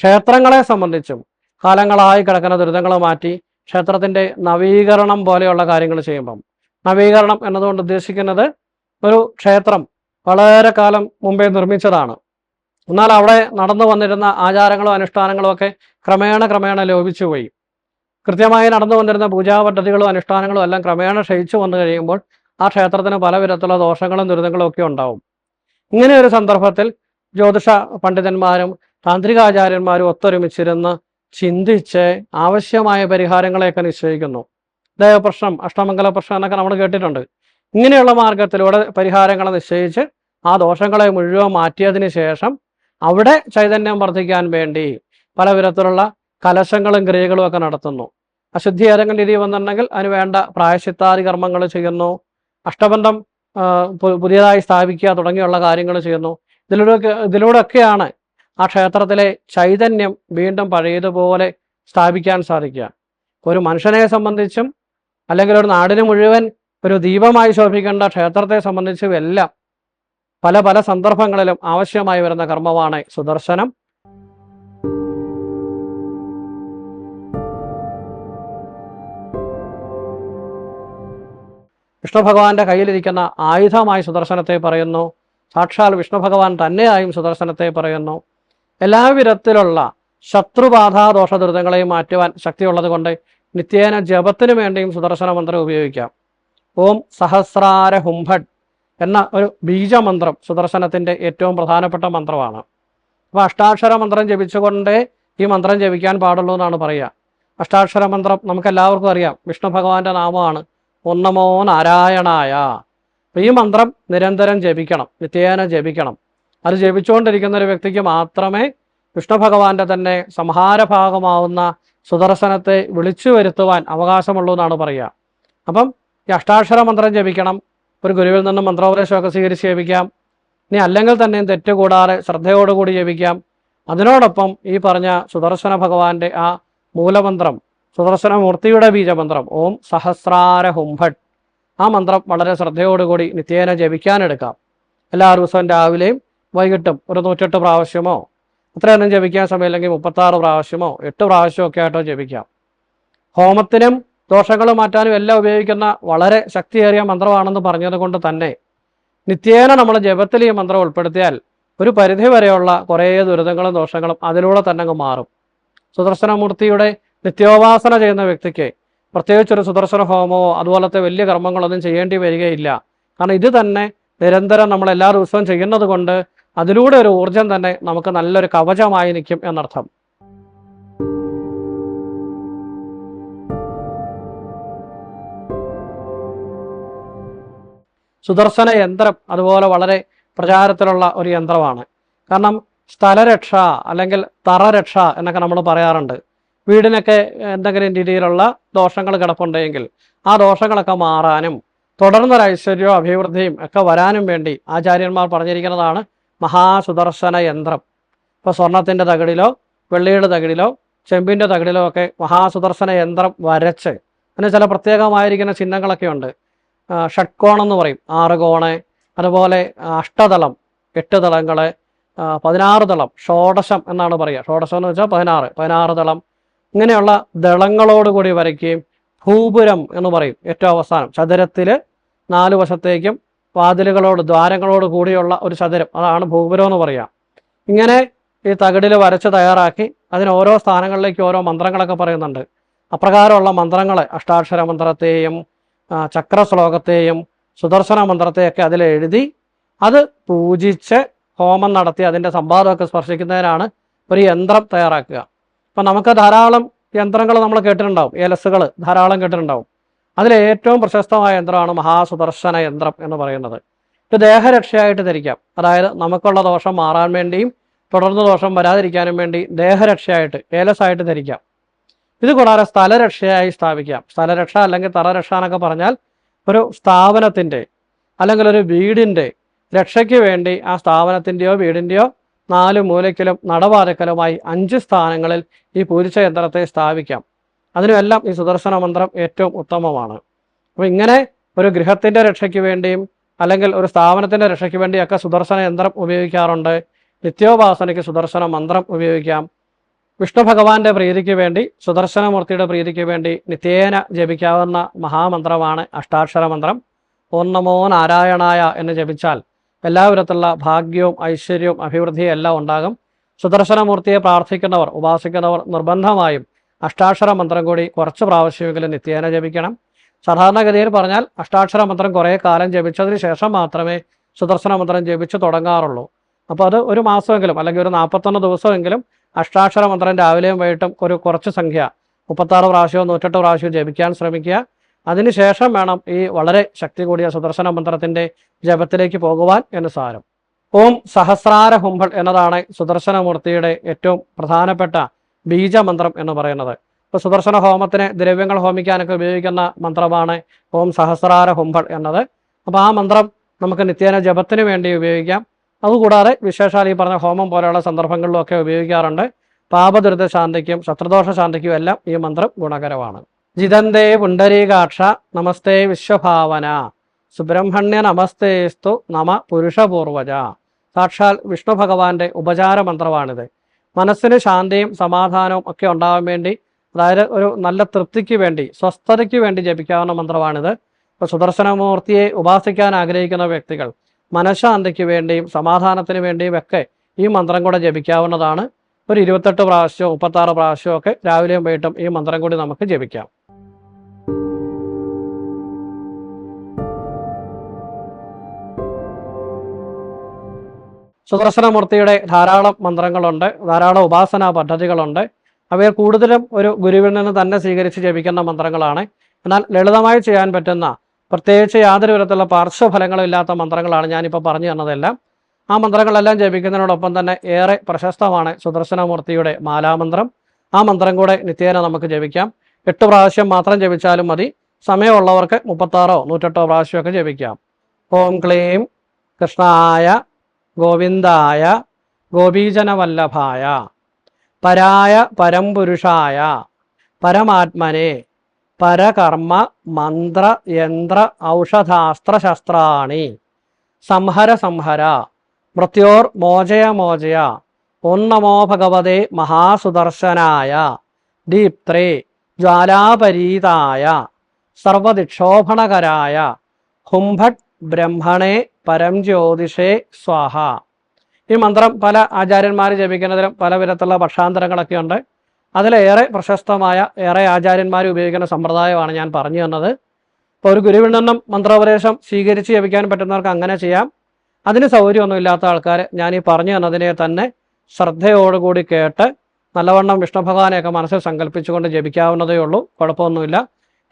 S1: ക്ഷേത്രങ്ങളെ സംബന്ധിച്ചും കാലങ്ങളായി കിടക്കുന്ന ദുരിതങ്ങൾ മാറ്റി ക്ഷേത്രത്തിന്റെ നവീകരണം പോലെയുള്ള കാര്യങ്ങൾ ചെയ്യുമ്പം. നവീകരണം എന്നതുകൊണ്ട് ഉദ്ദേശിക്കുന്നത് ഒരു ക്ഷേത്രം വളരെ കാലം മുമ്പേ നിർമ്മിച്ചതാണ്. എന്നാൽ അവിടെ നടന്നു വന്നിരുന്ന ആചാരങ്ങളും അനുഷ്ഠാനങ്ങളും ഒക്കെ ക്രമേണ ക്രമേണ ലോപിച്ചു പോയി. കൃത്യമായി നടന്നു വന്നിരുന്ന പൂജാ പദ്ധതികളും അനുഷ്ഠാനങ്ങളും എല്ലാം ക്രമേണ ക്ഷയിച്ചു വന്നു കഴിയുമ്പോൾ ആ ക്ഷേത്രത്തിന് പല വിധത്തിലുള്ള ദോഷങ്ങളും ദുരിതങ്ങളും ഒക്കെ ഉണ്ടാവും. ഇങ്ങനെ ഒരു സന്ദർഭത്തിൽ ജ്യോതിഷ പണ്ഡിതന്മാരും താന്ത്രികാചാര്യന്മാരും ഒത്തൊരുമിച്ചിരുന്ന് ചിന്തിച്ച് ആവശ്യമായ പരിഹാരങ്ങളെയൊക്കെ നിശ്ചയിക്കുന്നു. ദേവപ്രശ്നം അഷ്ടമംഗല പ്രശ്നം എന്നൊക്കെ നമ്മൾ കേട്ടിട്ടുണ്ട്. ഇങ്ങനെയുള്ള മാർഗത്തിലൂടെ പരിഹാരങ്ങൾ നിശ്ചയിച്ച് ആ ദോഷങ്ങളെ മുഴുവൻ മാറ്റിയതിന് ശേഷം അവിടെ ചൈതന്യം വർദ്ധിക്കാൻ വേണ്ടി പല വിധത്തിലുള്ള കലശങ്ങളും ക്രിയകളും ഒക്കെ നടത്തുന്നു. അശുദ്ധി ഏതെങ്കിലും രീതി വന്നിട്ടുണ്ടെങ്കിൽ അതിന് വേണ്ട പ്രായശിത്താദി കർമ്മങ്ങൾ ചെയ്യുന്നു. അഷ്ടബന്ധം പുതിയതായി സ്ഥാപിക്കുക തുടങ്ങിയുള്ള കാര്യങ്ങൾ ചെയ്യുന്നു. ഇതിലൂടെ ഇതിലൂടെയൊക്കെയാണ് ആ ക്ഷേത്രത്തിലെ ചൈതന്യം വീണ്ടും പഴയതുപോലെ സ്ഥാപിക്കാൻ സാധിക്കുക. ഒരു മനുഷ്യനെ സംബന്ധിച്ചും അല്ലെങ്കിൽ ഒരു നാടിന് മുഴുവൻ ഒരു ദീപമായി ശോഭിക്കേണ്ട ക്ഷേത്രത്തെ സംബന്ധിച്ചും എല്ലാം പല പല സന്ദർഭങ്ങളിലും ആവശ്യമായി വരുന്ന കർമ്മമാണ് സുദർശനം. വിഷ്ണു ഭഗവാന്റെ കയ്യിലിരിക്കുന്ന ആയുധമായി സുദർശനത്തെ പറയുന്നു. സാക്ഷാൽ വിഷ്ണുഭഗവാൻ തന്നെയായും സുദർശനത്തെ പറയുന്നു. എല്ലാവിധത്തിലുള്ള ശത്രുബാധാ ദോഷദുരിതങ്ങളെയും മാറ്റുവാൻ ശക്തിയുള്ളത് കൊണ്ട് നിത്യേന ജപത്തിനു വേണ്ടിയും സുദർശന മന്ത്രം ഉപയോഗിക്കാം. ഓം സഹസ്രാര ഹുംഭഡ് എന്ന ഒരു ബീജമന്ത്രം സുദർശനത്തിന്റെ ഏറ്റവും പ്രധാനപ്പെട്ട മന്ത്രമാണ്. അപ്പോൾ അഷ്ടാക്ഷര മന്ത്രം ജപിച്ചുകൊണ്ടേ ഈ മന്ത്രം ജപിക്കാൻ പാടുള്ളൂ എന്നാണ് പറയുക. അഷ്ടാക്ഷര മന്ത്രം നമുക്കെല്ലാവർക്കും അറിയാം. വിഷ്ണു ഭഗവാന്റെ നാമമാണ്. ഒന്നമോ നാരായണായ. അപ്പം ഈ മന്ത്രം നിരന്തരം ജപിക്കണം നിത്യേന ജപിക്കണം. അത് ജപിച്ചുകൊണ്ടിരിക്കുന്ന ഒരു വ്യക്തിക്ക് മാത്രമേ വിഷ്ണു ഭഗവാന്റെ തന്നെ സംഹാരഭാഗമാവുന്ന സുദർശനത്തെ വിളിച്ചു വരുത്തുവാൻ അവകാശമുള്ളൂ എന്നാണ് പറയുക. അപ്പം ഈ അഷ്ടാക്ഷര മന്ത്രം ജപിക്കണം ഒരു ഗുരുവിൽ നിന്ന് മന്ത്രോപദേശമൊക്കെ സ്വീകരിച്ച് ജപിക്കാം ഇനി അല്ലെങ്കിൽ തന്നെയും തെറ്റുകൂടാതെ ശ്രദ്ധയോടുകൂടി ജപിക്കാം. അതിനോടൊപ്പം ഈ പറഞ്ഞ സുദർശന ഭഗവാന്റെ ആ മൂലമന്ത്രം സുദർശനമൂർത്തിയുടെ ബീജമന്ത്രം. ഓം സഹസ്രാര ഹുംഭട്ട്. ആ മന്ത്രം വളരെ ശ്രദ്ധയോടുകൂടി നിത്യേന ജപിക്കാനെടുക്കാം. എല്ലാ ദിവസവും രാവിലെയും വൈകിട്ടും ഒരു നൂറ്റെട്ട് പ്രാവശ്യമോ അത്രയൊന്നും ജപിക്കാൻ സമയമില്ലെങ്കിൽ മുപ്പത്താറ് പ്രാവശ്യമോ എട്ട് പ്രാവശ്യമോ ഒക്കെ ആയിട്ടോ ജപിക്കാം. ഹോമത്തിനും ദോഷങ്ങൾ മാറ്റാനും എല്ലാം ഉപയോഗിക്കുന്ന വളരെ ശക്തിയേറിയ മന്ത്രമാണെന്ന് പറഞ്ഞത് കൊണ്ട് തന്നെ നിത്യേന നമ്മൾ ജപത്തിൽ ഈ മന്ത്രം ഉൾപ്പെടുത്തിയാൽ ഒരു പരിധി വരെയുള്ള കുറേ ദുരിതങ്ങളും ദോഷങ്ങളും അതിലൂടെ തന്നെ അങ്ങ് മാറും. സുദർശനമൂർത്തിയുടെ നിത്യോപാസന ചെയ്യുന്ന വ്യക്തിക്ക് പ്രത്യേകിച്ചൊരു സുദർശന ഹോമമോ അതുപോലത്തെ വലിയ കർമ്മങ്ങളൊന്നും ചെയ്യേണ്ടി വരികയില്ല. കാരണം ഇത് തന്നെ നിരന്തരം നമ്മൾ എല്ലാ ദിവസവും ചെയ്യുന്നത് കൊണ്ട് അതിലൂടെ ഒരു ഊർജം തന്നെ നമുക്ക് നല്ലൊരു കവചമായി നിൽക്കും എന്നർത്ഥം. സുദർശന യന്ത്രം അതുപോലെ വളരെ പ്രചാരത്തിലുള്ള ഒരു യന്ത്രമാണ്. കാരണം സ്ഥലരക്ഷ അല്ലെങ്കിൽ തറരക്ഷ എന്നൊക്കെ നമ്മൾ പറയാറുണ്ട്. വീടിനൊക്കെ എന്തെങ്കിലും രീതിയിലുള്ള ദോഷങ്ങൾ കിടപ്പുണ്ടെങ്കിൽ ആ ദോഷങ്ങളൊക്കെ മാറാനും തുടർന്നൊരു ഐശ്വര്യവും അഭിവൃദ്ധിയും ഒക്കെ വരാനും വേണ്ടി ആചാര്യന്മാർ പറഞ്ഞിരിക്കുന്നതാണ് മഹാസുദർശന യന്ത്രം. ഇപ്പോൾ സ്വർണത്തിന്റെ തകിടിലോ വെള്ളിയുടെ തകിടിലോ ചെമ്പിന്റെ തകിടിലോ ഒക്കെ മഹാസുദർശന യന്ത്രം വരച്ച് അതിന് ചില പ്രത്യേകമായിരിക്കുന്ന ചിഹ്നങ്ങളൊക്കെ ഉണ്ട്. ഷട്കോണം എന്ന് പറയും. ആറ് കോണ് അതുപോലെ അഷ്ടതലം എട്ട് തലങ്ങൾ പതിനാറ് തളം ഷോഡശം എന്നാണ് പറയുക. ഷോഡശം എന്ന് വെച്ചാൽ പതിനാറ് പതിനാറ് തളം ഇങ്ങനെയുള്ള ദളങ്ങളോടുകൂടി വരയ്ക്കുകയും ഭൂപുരം എന്ന് പറയും ഏറ്റവും അവസാനം. ചതുരത്തിൽ നാല് വശത്തേക്കും വാതിലുകളോട് ദ്വാരങ്ങളോട് കൂടിയുള്ള ഒരു ചതുരം. അതാണ് ഭൂപുരം എന്ന് പറയുക ഇങ്ങനെ ഈ തകിടിൽ വരച്ച് തയ്യാറാക്കി അതിന് ഓരോ സ്ഥാനങ്ങളിലേക്ക് ഓരോ മന്ത്രങ്ങളൊക്കെ പറയുന്നുണ്ട്. അപ്രകാരമുള്ള മന്ത്രങ്ങളെ അഷ്ടാക്ഷര മന്ത്രത്തെയും ചക്ര ചക്രശ്ലോകത്തെയും സുദർശന മന്ത്രത്തെയൊക്കെ അതിൽ എഴുതി അത് പൂജിച്ച് ഹോമം നടത്തി അതിന്റെ സംവാദമൊക്കെ സ്പർശിക്കുന്നതിനാണ് ഒരു യന്ത്രം തയ്യാറാക്കുക. അപ്പം നമുക്ക് ധാരാളം യന്ത്രങ്ങൾ നമ്മൾ കേട്ടിട്ടുണ്ടാവും. ഏലസുകൾ ധാരാളം കേട്ടിട്ടുണ്ടാവും. അതിൽ ഏറ്റവും പ്രശസ്തമായ യന്ത്രമാണ് മഹാസുദർശന യന്ത്രം എന്ന് പറയുന്നത്. ഇത് ദേഹരക്ഷയായിട്ട് ധരിക്കാം. അതായത് നമുക്കുള്ള ദോഷം മാറാൻ വേണ്ടിയും തുടർന്ന് ദോഷം വരാതിരിക്കാനും വേണ്ടി ദേഹരക്ഷയായിട്ട് ഏലസായിട്ട് ധരിക്കാം. ഇത് കൂടാതെ സ്ഥലരക്ഷയായി സ്ഥാപിക്കാം. സ്ഥലരക്ഷ അല്ലെങ്കിൽ തറരക്ഷ എന്നൊക്കെ പറഞ്ഞാൽ ഒരു സ്ഥാപനത്തിന്റെ അല്ലെങ്കിൽ ഒരു വീടിന്റെ രക്ഷയ്ക്ക് വേണ്ടി ആ സ്ഥാപനത്തിന്റെയോ വീടിന്റെയോ നാല് മൂലയ്ക്കലും നടവാതക്കലുമായി അഞ്ച് സ്ഥാനങ്ങളിൽ ഈ പൂരിച്ച യന്ത്രത്തെ സ്ഥാപിക്കാം. അതിനുമെല്ലാം ഈ സുദർശന മന്ത്രം ഏറ്റവും ഉത്തമമാണ്. അപ്പോൾ ഇങ്ങനെ ഒരു ഗൃഹത്തിന്റെ രക്ഷയ്ക്ക് വേണ്ടിയും അല്ലെങ്കിൽ ഒരു സ്ഥാപനത്തിന്റെ രക്ഷയ്ക്ക് വേണ്ടിയൊക്കെ സുദർശന യന്ത്രം ഉപയോഗിക്കാറുണ്ട്. നിത്യോപാസനയ്ക്ക് സുദർശന മന്ത്രം ഉപയോഗിക്കാം. വിഷ്ണു ഭഗവാന്റെ പ്രീതിക്ക് വേണ്ടി സുദർശനമൂർത്തിയുടെ പ്രീതിക്ക് വേണ്ടി നിത്യേന ജപിക്കാവുന്ന മഹാമന്ത്രമാണ് അഷ്ടാക്ഷര മന്ത്രം ഓം നമോ നാരായണായ എന്ന് ജപിച്ചാൽ എല്ലാവിധത്തിലുള്ള ഭാഗ്യവും ഐശ്വര്യവും അഭിവൃദ്ധിയും എല്ലാം ഉണ്ടാകും. സുദർശനമൂർത്തിയെ പ്രാർത്ഥിക്കുന്നവർ ഉപാസിക്കുന്നവർ നിർബന്ധമായും അഷ്ടാക്ഷര മന്ത്രം കൂടി കുറച്ച് പ്രാവശ്യമെങ്കിലും നിത്യേന ജപിക്കണം. സാധാരണഗതിയിൽ പറഞ്ഞാൽ അഷ്ടാക്ഷര മന്ത്രം കുറേ കാലം ജപിച്ചതിന് ശേഷം മാത്രമേ സുദർശന മന്ത്രം ജപിച്ചു തുടങ്ങാറുള്ളൂ. അപ്പോൾ അത് ഒരു മാസമെങ്കിലും അല്ലെങ്കിൽ ഒരു നാൽപ്പത്തൊന്ന് ദിവസമെങ്കിലും അഷ്ടാക്ഷര മന്ത്രം രാവിലെയും വൈകിട്ടും ഒരു കുറച്ച് സംഖ്യ മുപ്പത്താറ് പ്രാവശ്യവും നൂറ്റെട്ട് പ്രാവശ്യവും ജപിക്കാൻ ശ്രമിക്കുക. അതിനുശേഷം വേണം ഈ വളരെ ശക്തി കൂടിയ സുദർശന മന്ത്രത്തിന്റെ ജപത്തിലേക്ക് പോകുവാൻ എന്ന് സാരം. ഓം സഹസ്രാര ഹുംഭൾ എന്നതാണ് സുദർശനമൂർത്തിയുടെ ഏറ്റവും പ്രധാനപ്പെട്ട ബീജമന്ത്രം എന്ന് പറയുന്നത്. ഇപ്പോൾ സുദർശന ഹോമത്തിന് ദ്രവ്യങ്ങൾ ഹോമിക്കാനൊക്കെ ഉപയോഗിക്കുന്ന മന്ത്രമാണ് ഓം സഹസ്രാര ഹുംഭൾ എന്നത്. അപ്പോൾ ആ മന്ത്രം നമുക്ക് നിത്യേന ജപത്തിന് വേണ്ടി ഉപയോഗിക്കാം. അതുകൂടാതെ വിശേഷാൽ ഈ പറഞ്ഞ ഹോമം പോലെയുള്ള സന്ദർഭങ്ങളിലും ഒക്കെ ഉപയോഗിക്കാറുണ്ട്. പാപദുരിത ശാന്തിക്കും ശത്രുദോഷ ശാന്തിക്കും എല്ലാം ഈ മന്ത്രം ഗുണകരമാണ്. ജിതന്തേ പുണ്ടരീകാക്ഷ നമസ്തേ വിശ്വഭാവന. സുബ്രഹ്മണ്യ നമസ്തേസ്തു നമ പുരുഷപൂർവജ. സാക്ഷാൽ വിഷ്ണു ഭഗവാന്റെ ഉപചാര മന്ത്രമാണിത് മനസ്സിന് ശാന്തിയും സമാധാനവും ഒക്കെ ഉണ്ടാവാൻ വേണ്ടി അതായത് ഒരു നല്ല തൃപ്തിക്ക് വേണ്ടി സ്വസ്ഥതയ്ക്ക് വേണ്ടി ജപിക്കാവുന്ന മന്ത്രമാണിത്. ഇപ്പോൾ സുദർശനമൂർത്തിയെ ഉപാസിക്കാൻ ആഗ്രഹിക്കുന്ന വ്യക്തികൾ മനഃശാന്തിക്ക് വേണ്ടിയും സമാധാനത്തിന് വേണ്ടിയും ഒക്കെ ഈ മന്ത്രം കൂടെ ജപിക്കാവുന്നതാണ്. ഒരു ഇരുപത്തെട്ട് പ്രാവശ്യവും മുപ്പത്താറ് പ്രാവശ്യവും ഒക്കെ രാവിലെയും വൈകിട്ടും ഈ മന്ത്രം കൂടി നമുക്ക് ജപിക്കാം. സുദർശനമൂർത്തിയുടെ ധാരാളം മന്ത്രങ്ങളുണ്ട് ധാരാളം ഉപാസനാ പദ്ധതികളുണ്ട്. അവയിൽ കൂടുതലും ഒരു ഗുരുവിൽ നിന്ന് തന്നെ സ്വീകരിച്ച് ജപിക്കുന്ന മന്ത്രങ്ങളാണ്. എന്നാൽ ലളിതമായി ചെയ്യാൻ പറ്റുന്ന പ്രത്യേകിച്ച് യാതൊരു വിധത്തിലുള്ള പാർശ്വഫലങ്ങളും ഇല്ലാത്ത മന്ത്രങ്ങളാണ് ഞാനിപ്പോൾ പറഞ്ഞു തന്നതെല്ലാം. ആ മന്ത്രങ്ങളെല്ലാം ജപിക്കുന്നതിനോടൊപ്പം തന്നെ ഏറെ പ്രശസ്തമാണ് സുദർശനമൂർത്തിയുടെ മാലാമന്ത്രം. ആ മന്ത്രം കൂടെ നിത്യേന നമുക്ക് ജപിക്കാം. എട്ട് പ്രാവശ്യം മാത്രം ജപിച്ചാലും മതി. സമയമുള്ളവർക്ക് മുപ്പത്താറോ നൂറ്റെട്ടോ പ്രാവശ്യമൊക്കെ ജപിക്കാം. ഓം ക്ലീം കൃഷ്ണായ ഗോവിന്ദായ ഗോപീജനവല്ലഭായ. പരായ പരംപുരുഷായ. പരമാത്മനെ. പരകർമ്മ മന്ത്ര യന്ത്ര ഔഷധാസ്ത്ര ശസ്ത്രാണി. സംഹര സംഹര. മൃത്യോർ മോചയ മോചയ ഓം നമോ ഭഗവതേ മഹാസുദർശനായ. ദീപ്ത്രേ ജ്വാലാപരീതായ. സർവദിക്ഷോഭണകരായ. ഹുംഭട് ബ്രഹ്മണേ പരം ജ്യോതിഷേ സ്വാഹ. ഈ മന്ത്രം പല ആചാര്യന്മാർ ജപിക്കുന്നതിലും പല വിധത്തിലുള്ള പക്ഷാന്തരങ്ങളൊക്കെ ഉണ്ട് അതിലേറെ പ്രശസ്തമായ ഏറെ ആചാര്യന്മാർ ഉപയോഗിക്കുന്ന സമ്പ്രദായമാണ് ഞാൻ പറഞ്ഞു തന്നത്. ഇപ്പോൾ ഒരു നിന്നും മന്ത്രോപദേശം സ്വീകരിച്ച് ജപിക്കാൻ പറ്റുന്നവർക്ക് അങ്ങനെ ചെയ്യാം. അതിന് സൗകര്യമൊന്നും ഇല്ലാത്ത ആൾക്കാർ ഞാൻ ഈ പറഞ്ഞു തന്നതിനെ തന്നെ ശ്രദ്ധയോടുകൂടി കേട്ട് നല്ലവണ്ണം വിഷ്ണു ഭഗവാനെയൊക്കെ മനസ്സിൽ സങ്കല്പിച്ചുകൊണ്ട് ജപിക്കാവുന്നതേ ഉള്ളൂ. കുഴപ്പമൊന്നുമില്ല.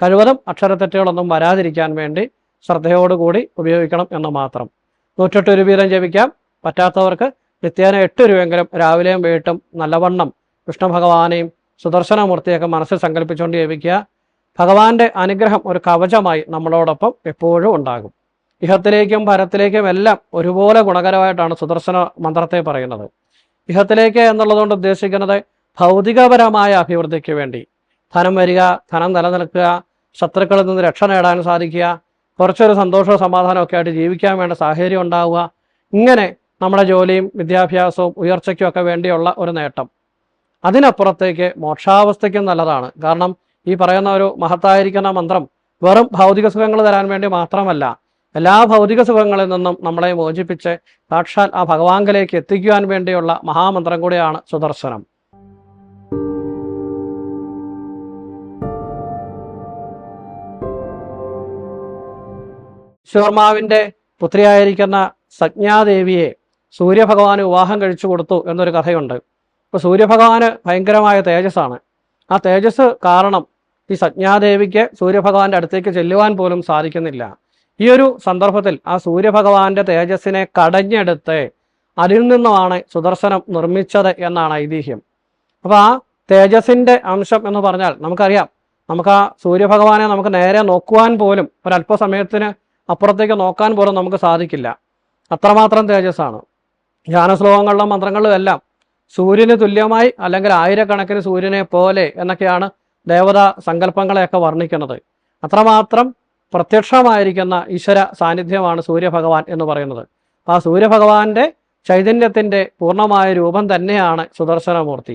S1: കഴിവതും അക്ഷരത്തെറ്റുകളൊന്നും വരാതിരിക്കാൻ വേണ്ടി ശ്രദ്ധയോടുകൂടി ഉപയോഗിക്കണം എന്ന് മാത്രം. നൂറ്റെട്ട് ഒരു വീതം ജപിക്കാം. പറ്റാത്തവർക്ക് നിത്യേന എട്ട് രൂപയെങ്കിലും രാവിലെയും വീട്ടും നല്ലവണ്ണം വിഷ്ണു ഭഗവാനെയും സുദർശനമൂർത്തിയൊക്കെ മനസ്സിൽ സങ്കല്പിച്ചുകൊണ്ട് ജപിക്കുക. ഭഗവാന്റെ അനുഗ്രഹം ഒരു കവചമായി നമ്മളോടൊപ്പം എപ്പോഴും ഉണ്ടാകും. ഇഹത്തിലേക്കും പരത്തിലേക്കും എല്ലാം ഒരുപോലെ ഗുണകരമായിട്ടാണ് സുദർശന മന്ത്രത്തെ പറയുന്നത്. ഇഹത്തിലേക്ക് എന്നുള്ളതുകൊണ്ട് ഉദ്ദേശിക്കുന്നത് ഭൗതികപരമായ അഭിവൃദ്ധിക്ക് വേണ്ടി. ധനം വരിക ധനം നിലനിൽക്കുക ശത്രുക്കളിൽ നിന്ന് രക്ഷ നേടാൻ സാധിക്കുക കുറച്ചൊരു സന്തോഷവും സമാധാനവും ഒക്കെ ആയിട്ട് ജീവിക്കാൻ വേണ്ട സാഹചര്യം ഉണ്ടാവുക. ഇങ്ങനെ നമ്മുടെ ജോലിയും വിദ്യാഭ്യാസവും ഉയർച്ചയ്ക്കും ഒക്കെ വേണ്ടിയുള്ള ഒരു നേട്ടം. അതിനപ്പുറത്തേക്ക് മോക്ഷാവസ്ഥയ്ക്കും നല്ലതാണ്. കാരണം ഈ പറയുന്ന ഒരു മഹത്തായിരിക്കുന്ന മന്ത്രം വെറും ഭൗതിക സുഖങ്ങൾ തരാൻ വേണ്ടി മാത്രമല്ല എല്ലാ ഭൗതിക സുഖങ്ങളിൽ നിന്നും നമ്മളെ മോചിപ്പിച്ച് സാക്ഷാൽ ആ ഭഗവാങ്കലേക്ക് എത്തിക്കുവാൻ വേണ്ടിയുള്ള മഹാമന്ത്രം കൂടിയാണ് സുദർശനം. ശിവർമാവിന്റെ പുത്രിയായിരിക്കുന്ന സജ്ഞാദേവിയെ സൂര്യഭഗവാന് വിവാഹം കഴിച്ചു കൊടുത്തു എന്നൊരു കഥയുണ്ട്. അപ്പോൾ സൂര്യഭഗവാന് ഭയങ്കരമായ തേജസ്സാണ്. ആ തേജസ് കാരണം ഈ സജ്ഞാദേവിക്ക് സൂര്യഭഗവാന്റെ അടുത്തേക്ക് ചെല്ലുവാൻ പോലും സാധിക്കുന്നില്ല. ഈ ഒരു സന്ദർഭത്തിൽ ആ സൂര്യഭഗവാന്റെ തേജസ്സിനെ കടഞ്ഞെടുത്ത് അതിൽ നിന്നുമാണ് സുദർശനം നിർമ്മിച്ചത് എന്നാണ് ഐതിഹ്യം. അപ്പോൾ ആ തേജസ്സിന്റെ അംശം എന്ന് പറഞ്ഞാൽ നമുക്കറിയാം. നമുക്ക് ആ സൂര്യഭഗവാനെ നമുക്ക് നേരെ നോക്കുവാൻ പോലും ഒരല്പസമയത്തിന് അപ്പുറത്തേക്ക് നോക്കാൻ പോലും നമുക്ക് സാധിക്കില്ല. അത്രമാത്രം തേജസ്സാണ്. ധ്യാനശ്ലോകങ്ങളിലും മന്ത്രങ്ങളിലും എല്ലാം സൂര്യന് തുല്യമായി അല്ലെങ്കിൽ ആയിരക്കണക്കിന് സൂര്യനെ പോലെ എന്നൊക്കെയാണ് ദേവതാ സങ്കല്പങ്ങളെയൊക്കെ വർണിക്കുന്നത്. അത്രമാത്രം പ്രത്യക്ഷമായിരിക്കുന്ന ഈശ്വര സാന്നിധ്യമാണ് സൂര്യഭഗവാൻ എന്ന് പറയുന്നത്. ആ സൂര്യഭഗവാന്റെ ചൈതന്യത്തിന്റെ പൂർണമായ രൂപം തന്നെയാണ് സുദർശനമൂർത്തി.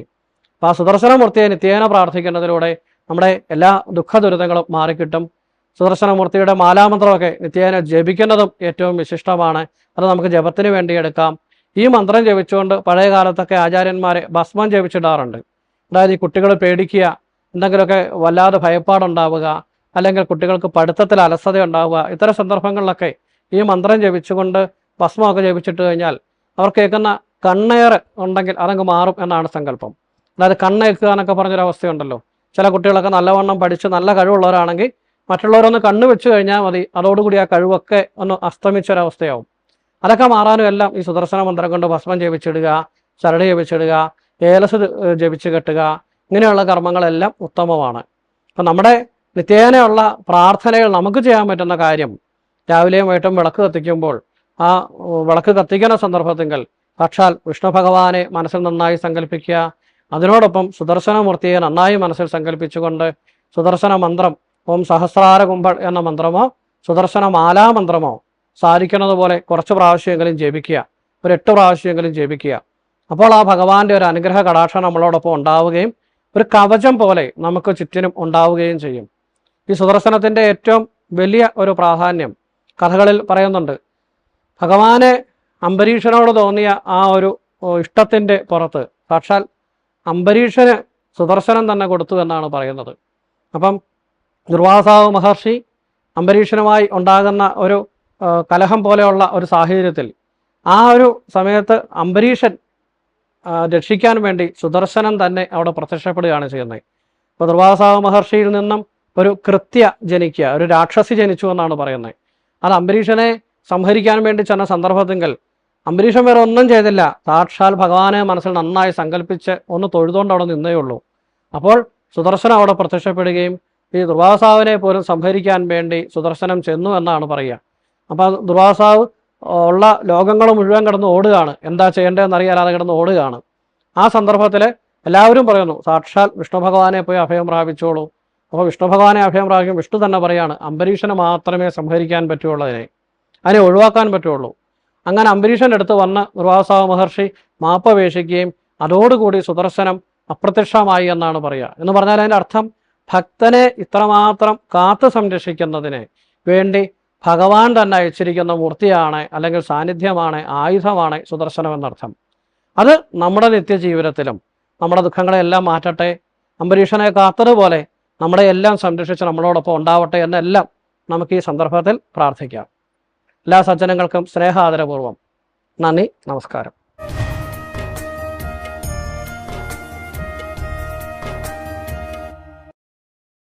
S1: അപ്പോൾ ആ സുദർശനമൂർത്തിയെ നിത്യേന പ്രാർത്ഥിക്കുന്നതിലൂടെ നമ്മുടെ എല്ലാ ദുഃഖ ദുരിതങ്ങളും മാറിക്കിട്ടും. സുദർശനമൂർത്തിയുടെ മാലാമന്ത്രമൊക്കെ നിത്യേന ജപിക്കുന്നതും ഏറ്റവും വിശിഷ്ടമാണ്. അത് നമുക്ക് ജപത്തിന് വേണ്ടി എടുക്കാം. ഈ മന്ത്രം ജപിച്ചുകൊണ്ട് പഴയ കാലത്തൊക്കെ ആചാര്യന്മാരെ ഭസ്മം ജപിച്ചിടാറുണ്ട്. അതായത് ഈ കുട്ടികൾ പേടിക്കുക എന്തെങ്കിലുമൊക്കെ വല്ലാതെ ഭയപ്പാടുണ്ടാവുക അല്ലെങ്കിൽ കുട്ടികൾക്ക് പഠിത്തത്തിൽ അലസത ഉണ്ടാവുക ഇത്തരം സന്ദർഭങ്ങളിലൊക്കെ ഈ മന്ത്രം ജപിച്ചുകൊണ്ട് ഭസ്മമൊക്കെ ജപിച്ചിട്ട് കഴിഞ്ഞാൽ അവർ കേൾക്കുന്ന കണ്ണേർ ഉണ്ടെങ്കിൽ അതങ്ങ് മാറും എന്നാണ് സങ്കല്പം. അതായത് കണ്ണേക്കുക എന്നൊക്കെ പറഞ്ഞൊരവസ്ഥയുണ്ടല്ലോ. ചില കുട്ടികളൊക്കെ നല്ലവണ്ണം പഠിച്ച് നല്ല കഴിവുള്ളവരാണെങ്കിൽ മറ്റുള്ളവരൊന്ന് കണ്ണു വെച്ചു കഴിഞ്ഞാൽ മതി. അതോടുകൂടി ആ കഴിവൊക്കെ ഒന്ന് അസ്തമിച്ചൊരവസ്ഥയാവും. അതൊക്കെ മാറാനും എല്ലാം ഈ സുദർശന മന്ത്രം കൊണ്ട് ഭസ്മം ജപിച്ചിടുക ചരട് ജപിച്ചിടുക ഏലസ് ജപിച്ച് കെട്ടുക ഇങ്ങനെയുള്ള കർമ്മങ്ങളെല്ലാം ഉത്തമമാണ്. അപ്പം നമ്മുടെ നിത്യേനയുള്ള പ്രാർത്ഥനകൾ നമുക്ക് ചെയ്യാൻ പറ്റുന്ന കാര്യം രാവിലെയും വൈകിട്ടും വിളക്ക് കത്തിക്കുമ്പോൾ ആ വിളക്ക് കത്തിക്കുന്ന സന്ദർഭത്തിങ്കൽ സാക്ഷാൽ വിഷ്ണു ഭഗവാനെ മനസ്സിൽ നന്നായി സങ്കല്പിക്കുക അതിനോടൊപ്പം സുദർശനമൂർത്തിയെ നന്നായി മനസ്സിൽ സങ്കല്പിച്ചുകൊണ്ട് സുദർശന മന്ത്രം ഓം സഹസ്രാര കുംഭൾ എന്ന മന്ത്രമോ സുദർശന മാലാ മന്ത്രമോ സാധിക്കുന്നത് പോലെ കുറച്ച് പ്രാവശ്യമെങ്കിലും ജപിക്കുക. ഒരു എട്ട് പ്രാവശ്യമെങ്കിലും ജപിക്കുക. അപ്പോൾ ആ ഭഗവാന്റെ ഒരു അനുഗ്രഹ കടാക്ഷം നമ്മളോടൊപ്പം ഉണ്ടാവുകയും ഒരു കവചം പോലെ നമുക്ക് ചുറ്റിനും ഉണ്ടാവുകയും ചെയ്യും. ഈ സുദർശനത്തിന്റെ ഏറ്റവും വലിയ ഒരു പ്രാധാന്യം കഥകളിൽ പറയുന്നുണ്ട്. ഭഗവാനെ അംബരീഷനോട് തോന്നിയ ആ ഒരു ഇഷ്ടത്തിന്റെ പുറത്ത് സാക്ഷാൽ അംബരീഷന് സുദർശനം തന്നെ കൊടുത്തു എന്നാണ് പറയുന്നത്. അപ്പം ദുർവാസാവ് മഹർഷി അംബരീഷനുമായി ഉണ്ടാകുന്ന ഒരു കലഹം പോലെയുള്ള ഒരു സാഹചര്യത്തിൽ ആ ഒരു സമയത്ത് അംബരീഷൻ രക്ഷിക്കാൻ വേണ്ടി സുദർശനം തന്നെ അവിടെ പ്രത്യക്ഷപ്പെടുകയാണ് ചെയ്യുന്നത്. ഇപ്പോൾ ദുർവാസാവ് മഹർഷിയിൽ നിന്നും ഒരു കൃത്യ ജനിക്കുക ഒരു രാക്ഷസി ജനിച്ചു എന്നാണ് പറയുന്നത്. അത് അംബരീഷനെ സംഹരിക്കാൻ വേണ്ടി ചെന്ന സന്ദർഭത്തെങ്കിൽ അംബരീഷൻ വേറെ ഒന്നും ചെയ്തില്ല. സാക്ഷാൽ ഭഗവാനെ മനസ്സിൽ നന്നായി സങ്കല്പിച്ച് ഒന്ന് തൊഴുതുകൊണ്ട് അവിടെ നിന്നേ ഉള്ളൂ അപ്പോൾ സുദർശനം അവിടെ പ്രത്യക്ഷപ്പെടുകയും ഈ ദുർവാസാവിനെ പോലും സംഹരിക്കാൻ വേണ്ടി സുദർശനം ചെന്നു എന്നാണ് പറയുക. അപ്പോൾ ദുർവാസാവ് ഉള്ള ലോകങ്ങൾ മുഴുവൻ കിടന്ന് ഓടുകയാണ്. എന്താ ചെയ്യേണ്ടതെന്ന് അറിയാതെ കിടന്ന് ഓടുകയാണ്. ആ സന്ദർഭത്തിൽ എല്ലാവരും പറയുന്നു സാക്ഷാൽ വിഷ്ണു ഭഗവാനെ പോയി അഭയം പ്രാപിച്ചോളൂ. അപ്പോൾ വിഷ്ണു ഭഗവാനെ അഭയം പ്രാപിക്കും വിഷ്ണു തന്നെ പറയാണ് അംബരീഷനെ മാത്രമേ സംഹരിക്കാൻ പറ്റുള്ളൂ അതിനെ അതിനെ ഒഴിവാക്കാൻ പറ്റുള്ളൂ. അങ്ങനെ അംബരീഷന്റെ അടുത്ത് വന്ന ദുർവാസാവ് മഹർഷി മാപ്പപേക്ഷിക്കുകയും അതോടുകൂടി സുദർശനം അപ്രത്യക്ഷമായി എന്നാണ് പറയുക. എന്ന് പറഞ്ഞാൽ അതിന്റെ അർത്ഥം ഭക്തനെ ഇത്രമാത്രം കാത്തു സംരക്ഷിക്കുന്നതിന് വേണ്ടി ഭഗവാൻ തന്നെ അയച്ചിരിക്കുന്ന മൂർത്തിയാണ് അല്ലെങ്കിൽ സാന്നിധ്യമാണ് ആയുധമാണ് സുദർശനം എന്നർത്ഥം. അത് നമ്മുടെ നിത്യജീവിതത്തിലും നമ്മുടെ ദുഃഖങ്ങളെല്ലാം മാറ്റട്ടെ അംബരീഷനെ കാത്തതുപോലെ നമ്മുടെ എല്ലാം സംരക്ഷിച്ച് നമ്മളോടൊപ്പം ഉണ്ടാവട്ടെ എന്നെല്ലാം നമുക്ക് ഈ സന്ദർഭത്തിൽ പ്രാർത്ഥിക്കാം. എല്ലാ സജ്ജനങ്ങൾക്കും സ്നേഹാദരപൂർവം നന്ദി നമസ്കാരം.